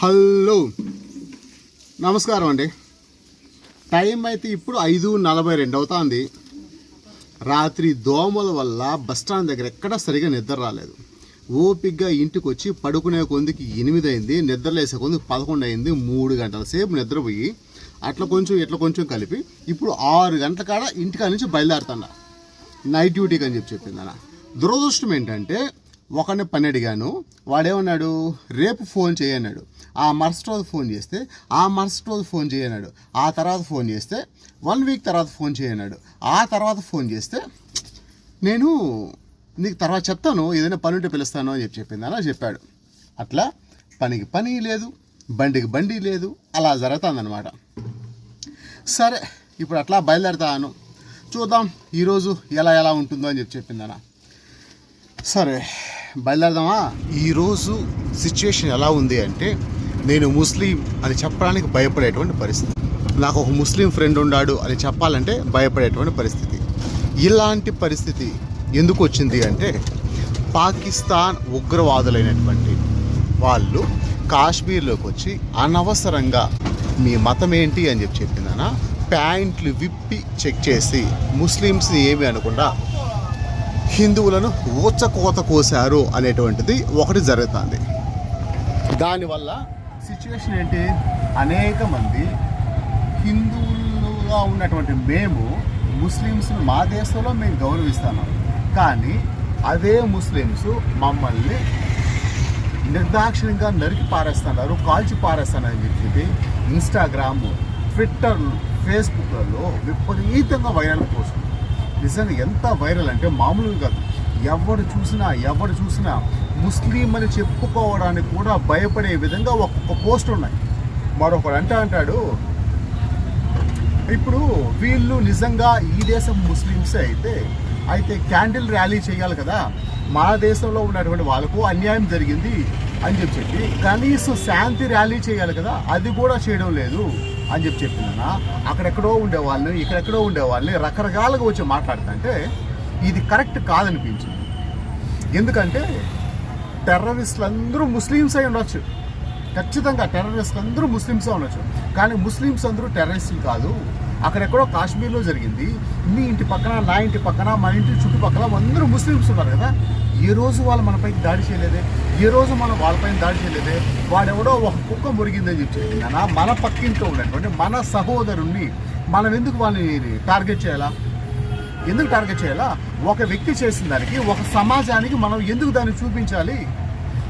Hello. నమస్కారం అండి. Time అయితే ఇప్పుడు ఐదు నలభై రెండు అవుతుంది. రాత్రి దోమల వల్ల బస్టాండ్ దగ్గర ఎక్కడ సరిగా నిద్ర రాలేదు. ఓపిగ్గా ఇంటికి వచ్చి పడుకునే కొందికి ఎనిమిది అయింది నిద్రలేసే కొందికి పదకొండు అయింది మూడు గంటల సేపు నిద్రపోయి అట్లా కొంచెం ఇట్లా కొంచెం కలిపి ఇప్పుడు ఆరు గంటల కాడ ఇంటికాడ నుంచి బయలుదేరుతాను నైట్ డ్యూటీకి అని చెప్పి చెప్పింది అన్న దురదృష్టం ఏంటంటే ఒకరిని పని అడిగాను వాడేమన్నాడు? రేపు ఫోన్ చేయన్నాడు ఆ మరుసటి రోజు ఫోన్ చేస్తే ఆ మరుసటి రోజు ఫోన్ చేయన్నాడు ఆ తర్వాత ఫోన్ చేస్తే వన్ వీక్ తర్వాత ఫోన్ చేయన్నాడు ఆ తర్వాత ఫోన్ చేస్తే నేను నీకు తర్వాత చెప్తాను ఏదైనా పని ఉంటే పిలుస్తాను అని చెప్పి చెప్పింది. అలా చెప్పాడు. అట్లా పనికి పని లేదు బండికి బండి లేదు అలా జరుగుతుందన్నమాట. సరే ఇప్పుడు అట్లా బయలుదేరుతాను. చూద్దాం ఈరోజు ఎలా ఎలా ఉంటుందో అని చెప్పి చెప్పిందన్న సరే. బయలుదేరదామా? ఈరోజు సిచ్యుయేషన్ ఎలా ఉంది అంటే నేను ముస్లిం అని చెప్పడానికి భయపడేటువంటి పరిస్థితి. నాకు ఒక ముస్లిం ఫ్రెండ్ ఉన్నాడు అని చెప్పాలంటే భయపడేటువంటి పరిస్థితి. ఇలాంటి పరిస్థితి ఎందుకు వచ్చింది అంటే పాకిస్తాన్ ఉగ్రవాదులైనటువంటి వాళ్ళు కాశ్మీర్లోకి వచ్చి అనవసరంగా మీ మతం ఏంటి అని చెప్పి చెప్పిందన ప్యాంట్లు విప్పి చెక్ చేసి ముస్లిమ్స్ని ఏమి అనకుండా హిందువులను ఊచకోత కోశారు అనేటువంటిది ఒకటి జరుగుతుంది. దానివల్ల సిచ్యువేషన్ ఏంటి? అనేక మంది హిందువులుగా ఉన్నటువంటి మేము ముస్లిమ్స్ను మా దేశంలో మేము గౌరవిస్తున్నాం కానీ అదే ముస్లిమ్స్ మమ్మల్ని నిర్దాక్షిణ్యంగా నరికి పారేస్తున్నారు కాల్చి పారేస్తున్నారని చెప్పి ఇన్స్టాగ్రామ్ ట్విట్టర్ ఫేస్బుక్లలో విపరీతంగా వైరల్ పోస్ట్ నిజంగా ఎంత వైరల్ అంటే మామూలుగా కాదు. ఎవరు చూసినా ఎవరు చూసినా ముస్లిం అని చెప్పుకోవడానికి కూడా భయపడే విధంగా ఒక్కొక్క పోస్ట్ ఉన్నాయి. మరొకడు అంటే అంటాడు ఇప్పుడు వీళ్ళు నిజంగా ఈ దేశం ముస్లిమ్సే అయితే అయితే క్యాండిల్ ర్యాలీ చేయాలి కదా. మన దేశంలో ఉన్నటువంటి వాళ్ళకు అన్యాయం జరిగింది అని చెప్పి చెప్పి కనీసం శాంతి ర్యాలీ చేయాలి కదా అది కూడా చేయడం లేదు అని చెప్పి చెప్పిందన్న అక్కడెక్కడో ఉండే వాళ్ళని ఇక్కడెక్కడో ఉండే వాళ్ళని రకరకాలుగా వచ్చి మాట్లాడుతుంటే ఇది కరెక్ట్ కాదనిపించింది. ఎందుకంటే టెర్రరిస్టులు అందరూ ముస్లిమ్స్ అయి ఉండొచ్చు. ఖచ్చితంగా టెర్రరిస్టులు అందరూ ముస్లిమ్స్ ఉండొచ్చు. కానీ ముస్లిమ్స్ అందరూ టెర్రరిస్టులు కాదు. అక్కడెక్కడో కాశ్మీర్లో జరిగింది. మీ ఇంటి పక్కన నా ఇంటి పక్కన మన ఇంటి చుట్టుపక్కల అందరూ ముస్లిమ్స్ ఉన్నారు కదా. ఏ రోజు వాళ్ళు మనపై దాడి చేయలేదే? ఏ రోజు మనం వాళ్ళపైన దాడి చేయలేదే? వాడెవడో ఒక కుక్క మురిగిందని చెప్పి చెప్పిందనా మన పక్కింట్లో ఉన్నటువంటి మన సహోదరుణ్ణి మనం ఎందుకు వాళ్ళని టార్గెట్ చేయాలా? ఎందుకు టార్గెట్ చేయాలా? ఒక వ్యక్తి చేసిన దానికి ఒక సమాజానికి మనం ఎందుకు దాన్ని చూపించాలి?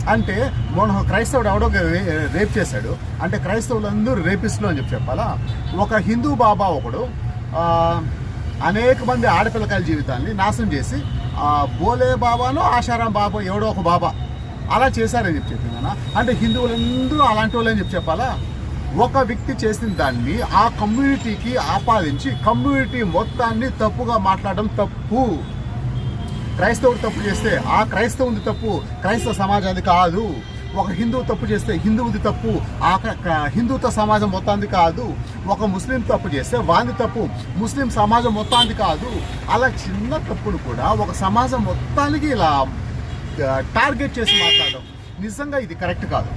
అంటే మొన్న క్రైస్తవుడు ఎవడో ఒక రే- రేప్ చేశాడు. అంటే క్రైస్తవులందరూ రేపిస్తులు అని చెప్పి చెప్పాలా? ఒక హిందూ బాబా ఒకడు అనేక మంది ఆడపిల్లకాయల జీవితాన్ని నాశనం చేసి బోలే బాబానో ఆశారాం బాబా ఎవడో ఒక బాబా అలా చేశారని చెప్పి చెప్పిందన్న అంటే హిందువులందరూ అలాంటి వాళ్ళని చెప్పి చెప్పాలా? ఒక వ్యక్తి చేసిన దాన్ని ఆ కమ్యూనిటీకి ఆపాదించి కమ్యూనిటీ మొత్తాన్ని తప్పుగా మాట్లాడడం తప్పు. క్రైస్తవుడు తప్పు చేస్తే ఆ క్రైస్తవుని తప్పు క్రైస్తవ సమాజానికి కాదు. ఒక హిందువు తప్పు చేస్తే హిందువుది తప్పు ఆ క- హిందుత్వ సమాజం మొత్తానికి కాదు. ఒక ముస్లిం తప్పు చేస్తే వాని తప్పు ముస్లిం సమాజం మొత్తానికి కాదు. అలా చిన్న తప్పులు కూడా ఒక సమాజం మొత్తానికి ఇలా టార్గెట్ చేసి మాట్లాడడం నిజంగా ఇది కరెక్ట్ కాదు.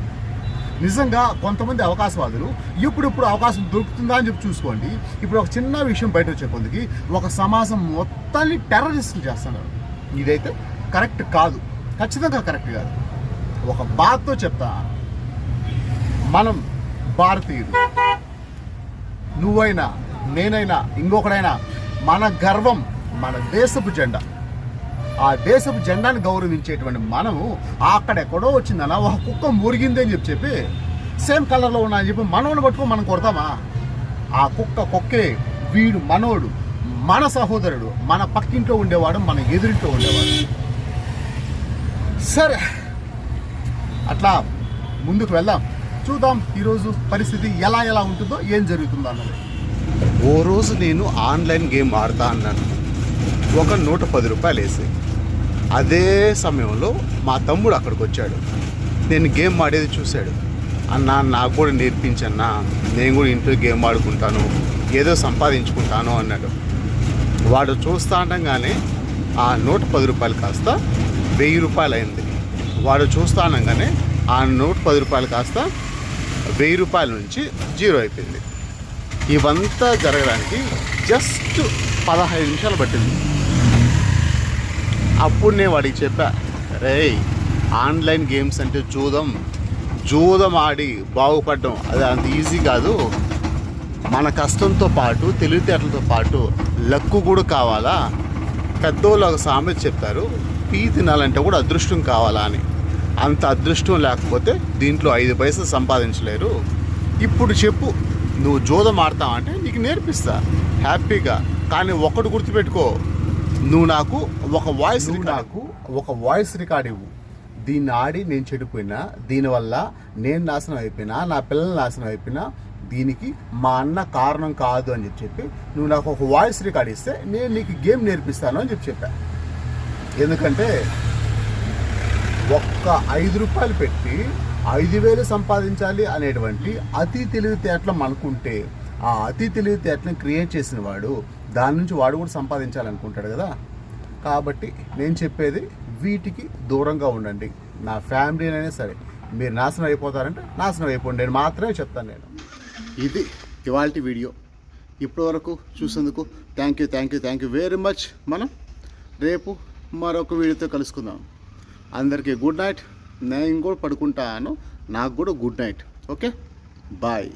నిజంగా కొంతమంది అవకాశవాదులు ఇప్పుడిప్పుడు అవకాశం దొరుకుతుందా అని చెప్పి చూసుకోండి. ఇప్పుడు ఒక చిన్న విషయం బయట వచ్చే కొందికి ఒక సమాజం మొత్తాన్ని టెర్రరిస్టులు చేస్తున్నారు. ఇదైతే కరెక్ట్ కాదు. ఖచ్చితంగా కరెక్ట్ కాదు. ఒక బాధతో చెప్తా. మనం భారతీయులు. నువ్వైనా నేనైనా ఇంకొకడైనా మన గర్వం మన దేశపు జెండా. ఆ దేశపు జెండాను గౌరవించేటువంటి మనము అక్కడెక్కడో వచ్చిందన్న ఒక కుక్క మురిగింది అని చెప్పి చెప్పి సేమ్ కలర్లో ఉన్నా అని చెప్పి మనోని పట్టుకొని మనం కొడతామా? ఆ కుక్క కుక్కే వీడు మనోడు మన సహోదరుడు మన పక్కింట్లో ఉండేవాడు మన ఎదురింట్లో ఉండేవాడు. సరే అట్లా ముందుకు వెళ్దాం. చూద్దాం ఈరోజు పరిస్థితి ఎలా ఎలా ఉంటుందో ఏం జరుగుతుందో అన్నది. ఓ రోజు నేను ఆన్లైన్ గేమ్ ఆడతా అన్నాను. ఒక నూట పది రూపాయలు వేసి. అదే సమయంలో మా తమ్ముడు అక్కడికి వచ్చాడు నేను గేమ్ ఆడేది చూశాడు. అన్న నాకు కూడా నేర్పించన్నా. నేను కూడా ఇంట్లో గేమ్ ఆడుకుంటాను. ఏదో సంపాదించుకుంటాను అన్నాడు. వాడు చూస్తా అనగానే ఆ నూట పది రూపాయలు కాస్త వెయ్యి రూపాయలు అయింది వాడు చూస్తా అనగానే ఆ నూట పది రూపాయలు కాస్త వెయ్యి రూపాయల నుంచి జీరో అయిపోయింది. ఇవంతా జరగడానికి జస్ట్ పదహైదు నిమిషాలు పట్టింది. అప్పుడు నేను వాడికి చెప్పా రే ఆన్లైన్ గేమ్స్ అంటే జూదం. జూదం ఆడి బాగుపడడం. అది అంత ఈజీ కాదు. మన కష్టంతో పాటు తెలివితేటలతో పాటు లక్కు కూడా కావాలా? పెద్దోళ్ళు ఒక సామెత చెప్తారు పీ తినాలంటే కూడా అదృష్టం కావాలా అని. అంత అదృష్టం లేకపోతే దీంట్లో ఐదు పైసలు సంపాదించలేరు. ఇప్పుడు చెప్పు నువ్వు జూదం ఆడతావు? అంటే నీకు నేర్పిస్తా. హ్యాపీగా. కానీ ఒకటి గుర్తుపెట్టుకో నువ్వు నాకు ఒక వాయిస్ నాకు ఒక వాయిస్ రికార్డ్ ఇవ్వు. దీన్ని ఆడి నేను చెడిపోయినా దీనివల్ల నేను నాశనం అయిపోయినా నా పిల్లలు నాశనం అయిపోయినా దీనికి మా అన్న కారణం కాదు అని చెప్పి చెప్పి నువ్వు నాకు ఒక వాయిస్ రికార్డ్ ఇస్తే నేను నీకు గేమ్ నేర్పిస్తాను అని చెప్పి చెప్పా. ఎందుకంటే ఒక్క ఐదు రూపాయలు పెట్టి ఐదు వేలు సంపాదించాలి అనేటువంటి అతి తెలివితేటలు మనకుంటే ఆ అతి తెలివితేటలను క్రియేట్ చేసిన వాడు దాని నుంచి వాడు కూడా సంపాదించాలనుకుంటాడు కదా. కాబట్టి నేను చెప్పేది వీటికి దూరంగా ఉండండి. నా ఫ్యామిలీ సరే మీరు నాశనం అయిపోతారంటే నాశనం అయిపోండి. నేను మాత్రమే చెప్తాను నేను. ఇది ఇవాళ వీడియో. ఇప్పటివరకు చూసేందుకు thank you thank you thank you very much మనం రేపు మరొక వీడియోతో కలుసుకుందాం. అందరికీ గుడ్ నైట్ నేను కూడా పడుకుంటాను. నాకు కూడా గుడ్ నైట్ ఓకే బాయ్